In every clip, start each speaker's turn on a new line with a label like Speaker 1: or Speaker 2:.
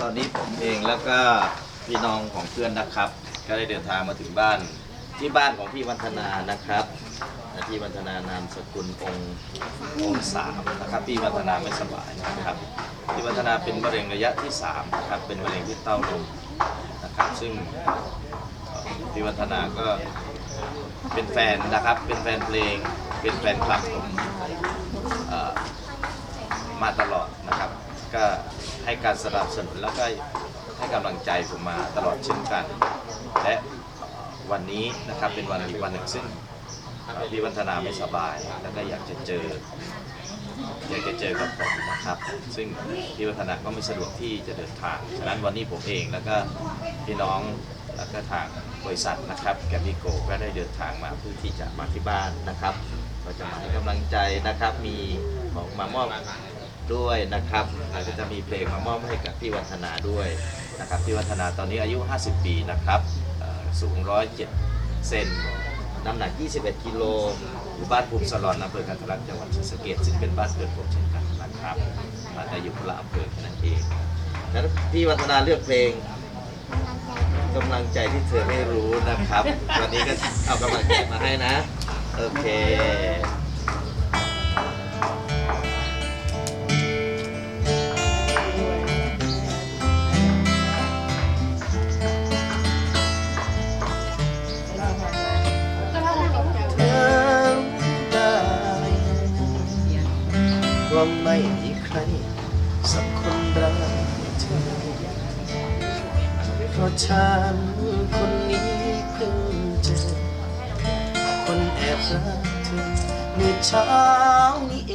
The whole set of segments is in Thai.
Speaker 1: ตอนนี้ผมเองแล้วก็พี่น้องของเพื่อนนะครับ ก็ได้เดินทางมาถึงบ้านที่บ้านของพี่วันธนานะครับพี่วันธนานามสกุลองค์องค์สามนะครับพี่วันธนาไม่สบายนะครับพี่วันธนาเป็นมะเร็งระยะที่สามนะครับเป็นมะเร็งที่เต้านมนะครับซึ่งพี่วันธนาก็เป็นแฟนนะครับเป็นแฟนเพลงเป็นแฟนคลับผมเอ่อมาตลอดนะครับก็ ให้การสนับสนุนแล้วก็ให้กำลังใจผมมาตลอดเช่นกัน และวันนี้นะครับเป็นวันอีกวันหนึ่งซึ่งพี่วัฒนาไม่สบาย แล้วก็อยากจะเจอ อยากจะเจอกับผมนะครับ ซึ่งพี่วัฒนาก็ไม่สะดวกที่จะเดินทาง ฉะนั้นวันนี้ผมเองแล้วก็พี่น้องแล้วก็ทางบริษัทนะครับแกมมี่โกก็ได้เดินทางมาเพื่อที่จะมาที่บ้านนะครับก็จะมาให้กำลังใจนะครับ มีของมามอบ ด้วยนะครับแล้วก็จะมีเพลงมามอบให้กับพี่วัฒนาด้วยนะครับพี่วัฒนาตอนนี้อายุ 50 ปีนะครับสูง 107 เซนน้ำหนัก 21 กิโลอยู่บ้านภูมิสลอนอำเภอกันทรลักจังหวัดศรีสะเกษซึ่งเป็นบ้านเกิดผมเช่นกันนะครับอาแต่อยู่คนละอำเภอแค่นั้นเองแล้วพี่วัฒนาเลือกเพลงกำลังใจที่เธอไม่รู้นะครับ วันนี้ก็เอากำลังใจมาให้นะ โอเค่าไม่มีใครสักคนรักเธอ เพราะฉันคนนี้เพิ่งเจอ คนแอบรักเธอเมื่อเช้านี้เอ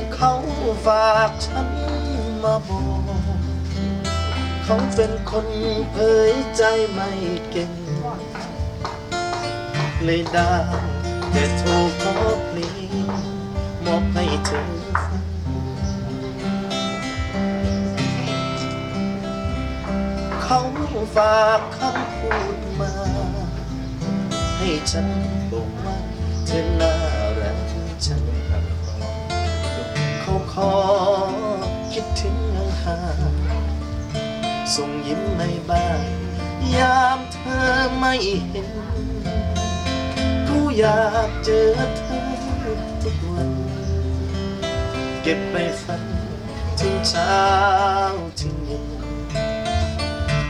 Speaker 1: ง เขาฝากฉันมาบอกเขาเป็นคนเผยใจไม่เก่งเลยได้แต่โทรขอเพลงม อบให้เธอเขาฝากคำพูดมา ให้ฉันบอกว่าเธอน่ารักฉันเขาขอคิดถึงห่างส่งยิ้มให้บ้างยามเธอไม่เห็น กูอยากเจอเธอทุกวัน เก็บไปฝันถึงเช้าถึงเย็น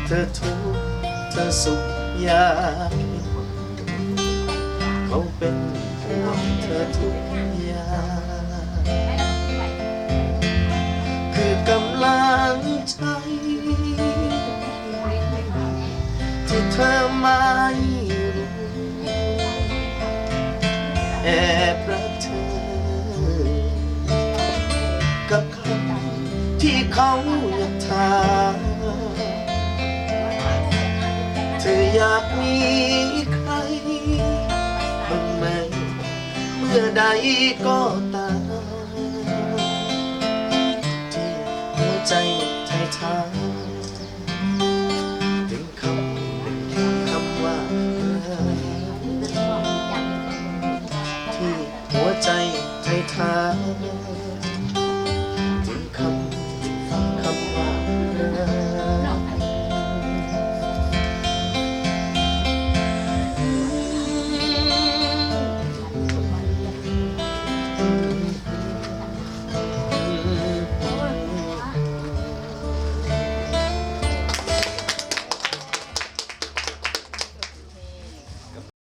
Speaker 1: เธอทุกข์เธอสุขอยากเห็นเขาเป็นห่วงเธอทุกอย่างคือกำลังใจที่เธอไม่รู้ กับคำที่เขาอยากถามเธออยากมีใครบ้างไหมเมื่อใดก็ตามที่หัวใจไทยทาถึงคำหนึ่งคำว่าที่หัวใจไทยทา